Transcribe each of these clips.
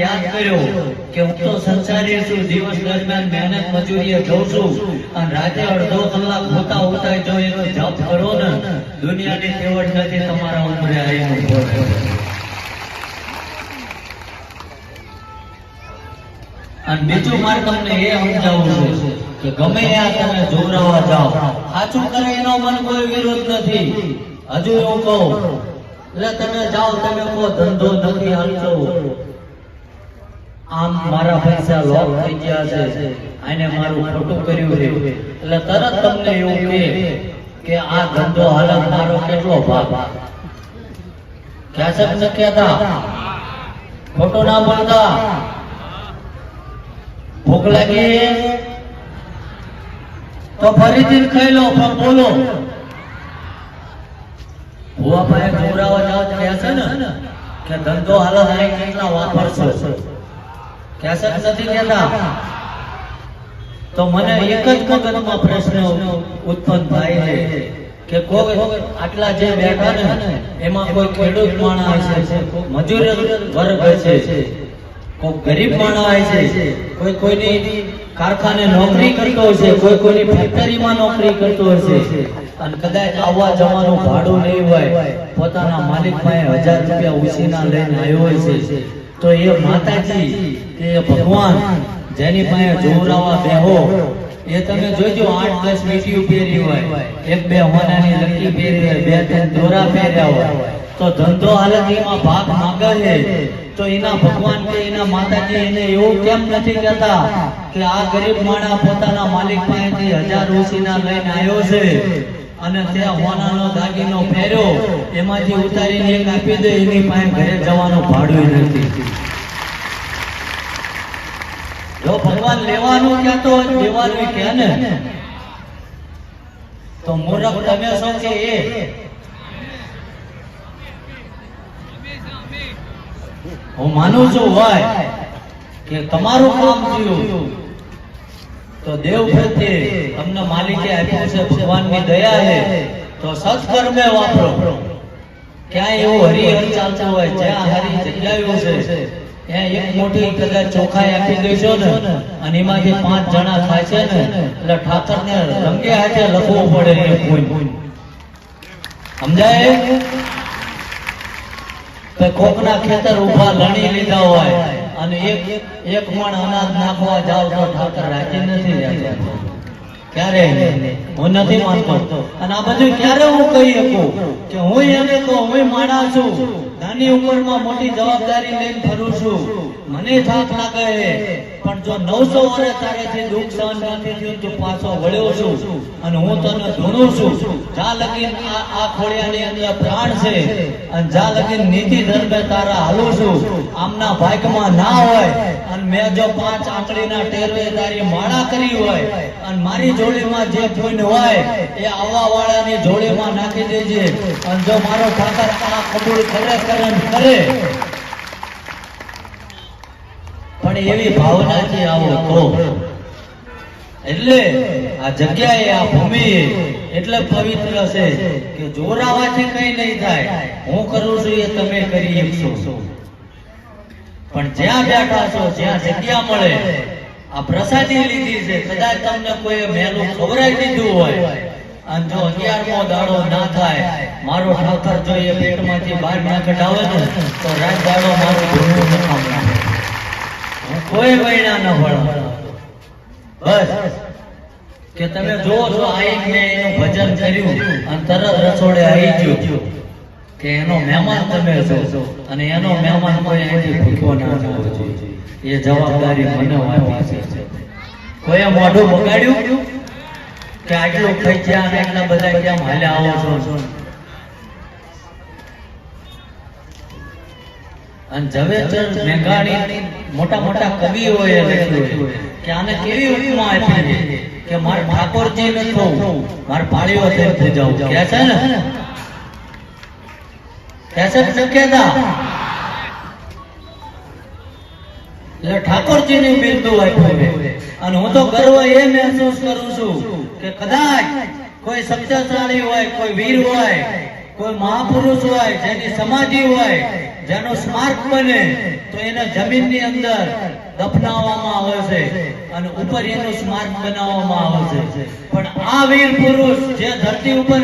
યાદ કર્યો કે હું તો સંસારી છું, દિવસ દરમિયાન મહેનત મજૂરીએ જઉં છું. અને રાતે અડધો કલાક હોતા હોતા જો એનો જપ કરો ને, દુનિયાની સેવટ નથી તમારા ઉંમરે આવીને અને બીજું મારે તમને એ સમજાવવું છે કે ગમે આ તમે જોરાવા જાઓ, સાચું કરે એનો મને કોઈ વિરોધ નથી. હજુ એવું કહું, એટલે તમે જાઓ, તમે કહો, ધંધો નથી હાલતો. આમ મારા પૈસા લોક થઈ ગયા છે. આને મારું ખોટું કર્યું છે. એટલે તરત તમને એવું કહે કે આ ધંધો હાલત મારો કેટલો ભાગ. ક્યાસક ન કહેતા? ખોટો ના બોલતા? ભૂખ લાગી? તો ફરીથી ખાઈ લો, પણ બોલો. ભુવા ભાઈ જોરાવા જાવ કહે છે ને કે ધંધો હાલત હાલે કેટલા વાપરશો? કહે છે કે નથી કહેતા તો મને એક જ મગજમાં પ્રશ્ન ઉત્પન્ન થાય છે કે કોઈ આટલા જે બેઠા ને એમાં કોઈ ખેડૂત માણસ છે મજૂર વર્ગ છે કોઈ ગરીબ માણસ છે કોઈ કોઈની કારખાને નોકરી કરતો હશે? કોઈ કોઈની ફેક્ટરીમાં નોકરી કરતો હશે? અને કદાચ આવવા જવાનું ભાડું નહીં હોય પોતાના માલિક પાસે હજાર રૂપિયા ઉછીના લઈને આવ્યો હશે. તો એ માતાજી કે ભગવાન, જેની પાસે જોરાવા બેહો એ તમે જોજો, આઠ દસ મીઠી પહેરી હોય. એક બે હોનાની લકી પહેરી હોય, બે ત્રણ દોરા પહેર્યા હોય. તો ધંધો હાલતીમાં ભાગ માંગે છે. તો એના ભગવાન કે એના માતાજી એને એવું કેમ નથી કહેતા કે આ ગરીબ માણસ પોતાના માલિક પાસેથી હજાર ઓછીના લઈને આવ્યો છે? અને ત્યાં હોનાનો દાગીનો પહેર્યો. એમાંથી ઉતારીને એક આપી દે એની પાસે ઘરે જવાનું ભાડું નથી. જો ભગવાન લેવાનું કહેતો હોય તો દેવાનું કે ને. તો મૂર્ખ તમે છો કે એ. હું માનું છું હોય કે તમારું કામ થયું તો દેવ પ્રત્યે તમને આપ્યું છે, ભગવાનની દયા છે, તો સત્કર્મે વાપરો. ક્યાંય એવું હરિહર ચાલતું હોય, જ્યાં હરી જગ્યાઓ છે, ત્યાં એક મોટી કદાચ ચોખાઈ આપી દેશો ને, અને એમાંથી પાંચ જણા થાય છે ને, એટલે ઠાકરને રંગે હાથે લખવું પડે એ કોઈ સમજાય? કે કોકના ખેતર ઊભા લણી લીધા હોય, અને એક એક મણ અનાજ નાખવા જાવ તો ઠાકર રાજી નથી રહેતો ક્યારે હું નથી માનતો. અને આ બધું ક્યારે હું કહી શકું? કે હું એને તો હું માણા છું. નાની ઉંમરમાં મોટી જવાબદારી લઈને ફરું છું. મને થાક ના કહે. પણ જો નવસો વર્ષ તારેથી દુઃખ સહન નથી થયું તો પાછો વળ્યો છું અને હું તને ધૂણું છું. જા લગીન આ આ ખોળિયાની અંદર પ્રાણ છે. અને જા લગીન નીતિ ધર્મે તારા હાલું છું. આમના ભાગમાં ના હોય. અને મેં જો પાંચ આંકડીના ટેરવે તારી માળા કરી હોય. અને મારી જોડીમાં જે પુણ્ય હોય, એ આવવા વાળાની જોડીમાં નાખી દેજે. અને જો મારો ઠાકર આ કબૂલ કરે કરે કરે. પણ એવી ભાવનાથી આવો તો. એટલે આ જગ્યાએ આ ભૂમિ એટલે પવિત્ર છે કે જોરાવાથી કઈ નહીં થાય. હું કરું છું એ તમે કરી શકશો પણ જ્યાં બેઠા છો, જ્યાં જગ્યા મળે, આ પ્રસાદી લીધી છે. કદાચ તમને કોઈ મેલું ખવડાવી દીધું હોય અને જો અગિયારમો દાડો ના થાય, મારો ઠાકર જો એ પેટમાંથી બહાર ના કઢાવે ને, તો રાત દાડો મારું નખામું કોઈ મહિના ન ભણાવતો બસ. કે તમે જો છો આઈ મેં એનું ભજન કર્યું અને તરત રસોડે આવી ગયો. કે એનો મહેમાન તમે છો અને એનો મહેમાન કોઈ અહીંથી ભૂખ્યો ના જવો એ જવાબદારી મને આપી છે. કોઈએ મોઢું બગાડ્યું? કે આટલું અને એટલા બધા કેમ હાલ્યા છો. અને ઝવેરચંદ મેઘાણી મોટા મોટા કવિઓએ લખ્યું કે આને કેવી ઉપમા આપી છે કે માર ઠાકોરજી ને કહું, માર પાળીઓ થઈ થઈ જાઉં કે છે ને? કે છે ને કેદા એટલે ઠાકોરજી ની બિંદુ આપ્યું અને હું તો ગર્વ એ મહેસૂસ કરું છું કે કદાચ કોઈ સત્યશાળી હોય, કોઈ વીર હોય, કોઈ મહાપુરુષ હોય, જેની સમાધિ હોય, જેનો સ્માર્ક બને, તો એને જમીનની અંદર દફનાવવામાં આવે છે અને ઉપર એનો સ્માર્ક બનાવવામાં આવે છે. પણ આ વીર પુરુષ જે ધરતી ઉપર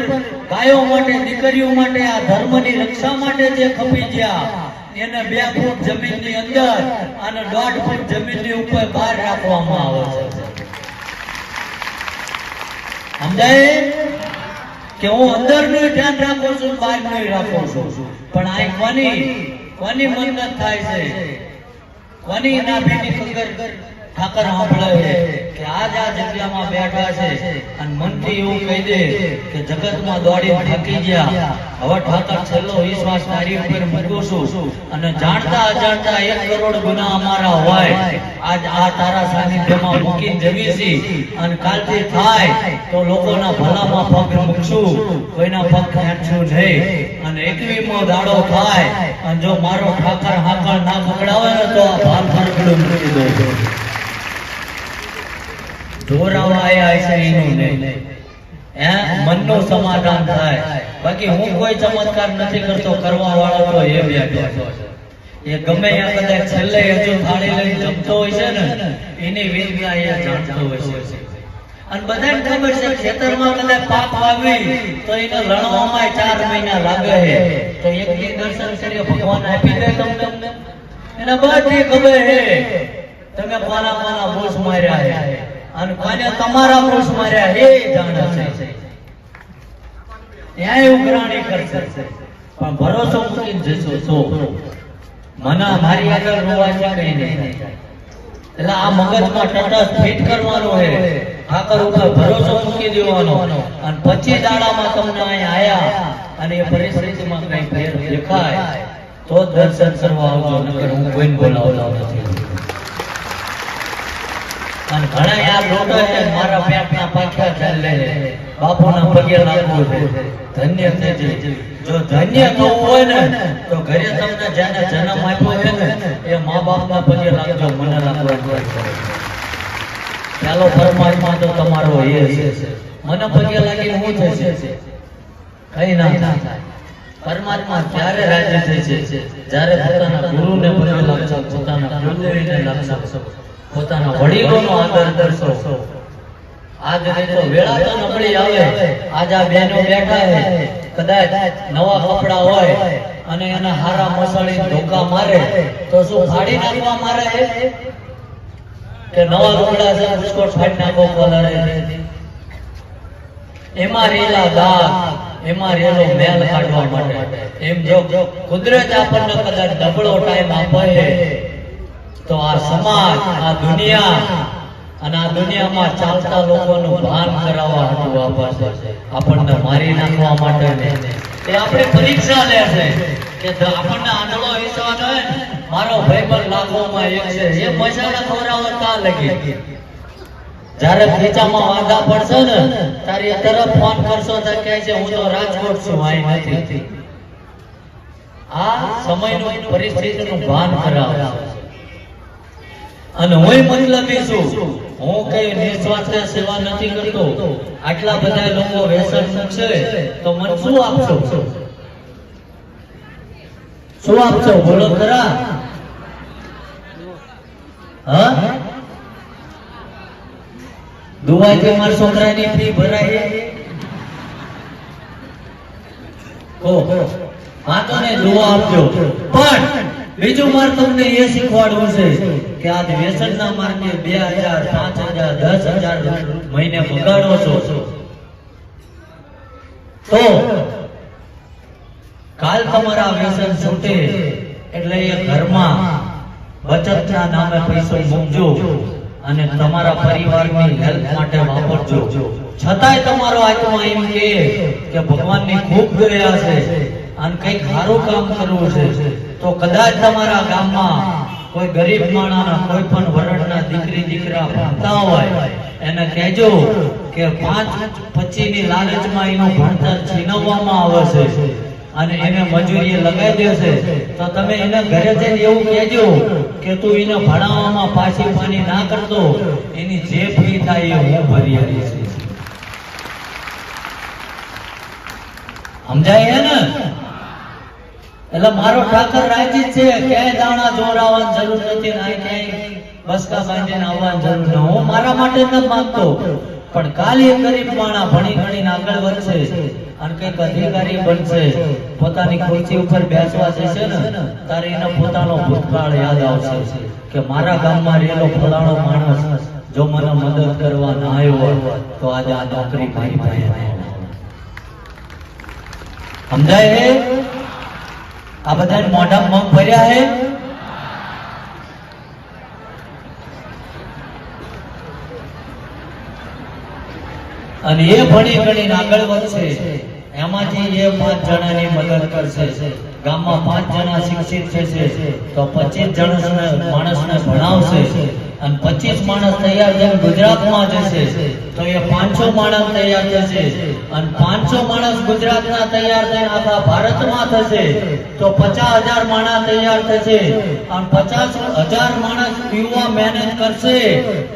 ગાયો માટે, દીકરીઓ માટે, આ ધર્મની રક્ષા માટે જે ખપી ગયા, એને બે ફૂટ જમીનની અંદર અને દોઢ ફૂટ જમીનની ઉપર બહાર રાખવામાં આવે છે. સમજાય? કે હું અંદરનું ધ્યાન રાખું છું, બહારનું રાખું છું. પણ આ કોની કોની મન્નત થાય છે. કોની નાભીની ખબર ઠાકર સાંભળે કે આજ આ જગ્યામાં બેઠા છે અને મનથી એવું કહી દે કે જગતમાં દોડી થાકી ગયા. હવે ઠાકર છેલ્લો વિશ્વાસ તારી ઉપર મૂકો છું અને જાણતા અજાણતા એક કરોડ ગુના અમારા હોય. આજ આ તારા સાનિધ્યમાં મૂકી જવી છી અને કાલથી થાય તો લોકોના ભલામાં પગ મૂકશું. કોઈના પગ ખેંચું નહીં. અને એકવીમો દાડો થાય. અને જો મારો ઠાકર હાકર ના પકડાવે તો આ ભાર ફરકડું મૂકી દઉં. ઢોરાવા આયા છે એનું નહીં હે? મનનું સમાધાન થાય. બાકી હું કોઈ ચમત્કાર નથી કરતો કરવા વાળો તો એ બેઠો એ ગમે ત્યાં કદાચ છેલ્લે હજુ થાળી લઈને જમતો હોય છે ને એની વેદના એ જાણતો હોય છે. અને બધાને ખબર છે ખેતરમાં કદાચ પાક વાવી તો એને લણવામાં ચાર મહિના લાગે છે તો એક દી દર્શન કરીએ ભગવાન આપી દે તમને. એને બધી ખબર છે તમે પાલા પાલા બોસ માર્યા છે અને કોને તમારા પુરુષ માર્યા હે જાણે છે. ત્યાંય ઉઘરાણી કરશે. પણ ભરોસો મૂકી જશો છો મના મારી આગળ રોવાથી કઈ નહીં એટલે આ મગજમાં તટસ્થ ફિટ કરવાનું હે. આકર ઉપર ભરોસો મૂકી દેવાનો. અને પછી દાડામાં તમને અહીંયા આયા અને એ પરિસ્થિતિમાં કઈ ફેર દેખાય, તો દર્શન કરવા આવજો. નકર હું કોઈને બોલાવતો નથી. અને ઘણા યાર લોકો મારા પેટના પાછા ચાલે બાપુના પગે લાગવું છે. ધન્ય થજે જો. ધન્ય થવું હોય ને, તો ઘરે તમને જેને જન્મ આપ્યો છે ને, એ મા બાપના પગે લાગજો, મને લાગવા ચાલો, પરમાત્મા તો તમારો એ છે. મને પગે લાગી હું થશે? કઈ ના થાય. પરમાત્મા ત્યારે રાજી થઈ છે જ્યારે પોતાના ગુરુને પગે લાગશો, પોતાના ગુરુને લાગશો. પોતાના વડીલોનો આદર કરશો. આજ તો વેળા તો નબળી આવે. આજ આ બહેનો બેઠા છે. કદાચ નવા કપડા હોય અને એના હારા મસાળી ધોકા મારે, તો શું ફાડી નાખવા મારે? કે નવા લુગડા છે બુસ્કોટ ફાડી નાખો કલર. એમાં રેલા દાગ, એમાં રેલો મેલ કાઢવા માટે. એમ જો કુદરત આપણને કદાચ ડબળો ટાઈમ આપે તો આ સમાજ, આ દુનિયા અને આ દુનિયામાં ચાલતા લોકોનું ભાન કરાવવા હતું આપે આપણને મારી નાખવા માટે એ આપણે પરીક્ષા લે છે કે આપણને આંધળો વિશ્વાસ હોય મારો ભાઈબંધ લાખોમાં એક છે. એ મસાલા ખવડાવતા લગી. જ્યારે ખીચામાં વાંધા પડશે ને તારી તરફ ફોન કરશો તો કહે છે, હું તો રાજકોટ છું, અહીં નથી. આ સમયનું પરિસ્થિતિનું ભાન કરાવે અને હું મતલબી છું હું કઈ નિસ્વાર્થ સેવા નથી કરતો. આટલા બધા લોકો વ્યસન છે તો મને શું આપશો? શું આપશો? બોલો ખરા. હા? દુવાઈથી મારા છોકરાની ફી ભરાય ઓહો વાંધો નહીં દુઆ આપજો. પણ બીજું માર તમને એ શીખવાડવું છે કે આ વ્યસનના માર્ગે બે હજાર, પાંચ હજાર, દસ હજાર મહિને બગાડો છો. તો કાલ તમારા વ્યસન છૂટે એટલે એ ઘરમાં બચતના નામે પૈસો મૂકજો અને તમારા પરિવારની હેલ્પ માટે વાપરજો. છતાંય તમારો આત્મા એમ કે ભગવાનની ખૂબ દયા છે. અને કંઈક સારું કામ કરવું છે, તો કદાચ તમારા ગામમાં કોઈ ગરીબ માણસના કોઈ પણ વરણના દીકરી, દીકરા ભણતા હોય, એને કહેજો કે પાંચ પચીની લાલચમાં એનું ભણતર છીનવવામાં આવે છે અને એને મજૂરીએ લગાવી દેશે, તો તમે એને ઘરે જઈને એવું કહેજો કે તું એને ભણાવવામાં પાછી પાણી ના કરતો, એની જે ફી થાય એ હું ભરી સમજાય છે ને? એટલે મારો ઠાકર રાજી છે, ક્યાંય દાણા જોરાવાની જરૂર નથી ના ક્યાંય બસકા બાંધીને આવવાની જરૂર ન હું મારા માટે ન માંગતો પણ કાલે ગરીબ માણા ભણી ગણીને આગળ વધશે અને કંઈક અધિકારી બનશે. પોતાની ખુરશી ઉપર બેસવા જશે ને, ત્યારે એનો પોતાનો ભૂતકાળ યાદ આવશે કે મારા ગામમાં રહેલો ફલાણો માણસ જો મને મદદ કરવા ના આવ્યો હોય, તો આજે આ નોકરી મારી પાસે સમજાય? આ બધા મોઢા મગ ભર્યા હે? અને એ ભણી ગણીને આગળ વધશે. એમાંથી એ પાંચ જણાની મદદ કરશે. ગામમાં પાંચ જણા શિક્ષિત થશે, તો પચીસ જણા માણસને ભણાવશે. અને પચીસ માણસ તૈયાર થઈને ગુજરાતમાં જશે, તો એ પાંચસો માણસ તૈયાર થશે. અને પાંચસો માણસ ગુજરાતના તૈયાર થઈને આખા ભારતમાં થશે, તો પચાસ હજાર માણસ તૈયાર થશે. અને પચાસ હજાર માણસ યુવા મહેનત કરશે,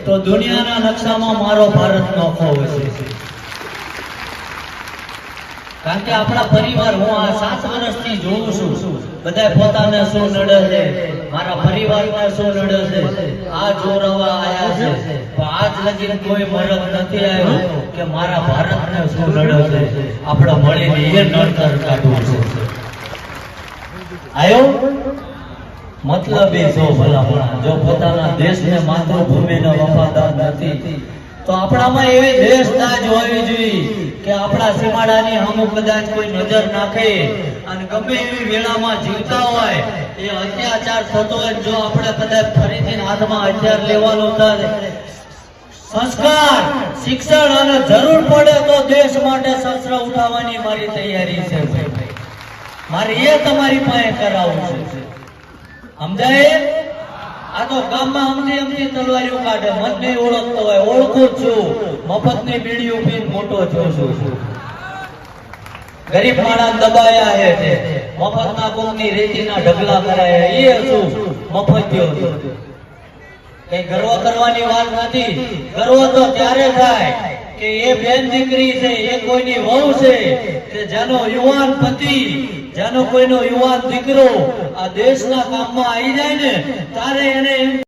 તો દુનિયાના નકશામાં મારો ભારત નોખો હશે. કારણ કે આપણા પરિવાર, હું આ સાત વર્ષથી જોઉં છું. બધા પોતાને શું નડે છે? મારા પરિવારને શું નડે છે? આ જોરવા આયા છે. પણ આજ લગી કોઈ મરદ નથી આવ્યો કે મારા ભારતને શું નડે છે? આપણે મળીને એ નડતર કાઢવું છે. આવ્યો મતલબ એ જો ભલામણા જો પોતાના દેશને માતૃભૂમિને વફાદાર નથી, તો આપણામાં એવી દેશદાજ હોવી જોઈએ. કે આપણા સીમાડાની અમુક કદાચ કોઈ નજર નાખે અને ગમે એવી વેળામાં જીવતા હોય, એ અત્યાચાર થતો હોય જો આપણે કદાચ ફરીથી હાથમાં હથિયાર લેવાનો થાય સંસ્કાર, શિક્ષણ અને જરૂર પડે તો દેશ માટે શસ્ત્ર ઉઠાવવાની મારી તૈયારી છે મારે એ તમારી પાસે કરાવવું છે. સમજાય? આ ગામમાં અમને અમથી તલવારીઓ કાઢે. મને ઓળખતો હોય, ઓળખું છું. મફતની બીડી ઊભી મોટો થયો છું. ગરીબ માણસ દબાયા હે છે. મફતના કોમની રેતીના ઢગલા કરાયા એ શું? મફત થયો કઈ ગર્વ કરવાની વાત નથી. ગર્વ તો ત્યારે થાય કે એ બેન દીકરી છે, એ કોઈની વહુ છે, કે જેનો યુવાન પતિ જેનો કોઈનો યુવાન દીકરો આ દેશના કામમાં આવી જાય ને ત્યારે એને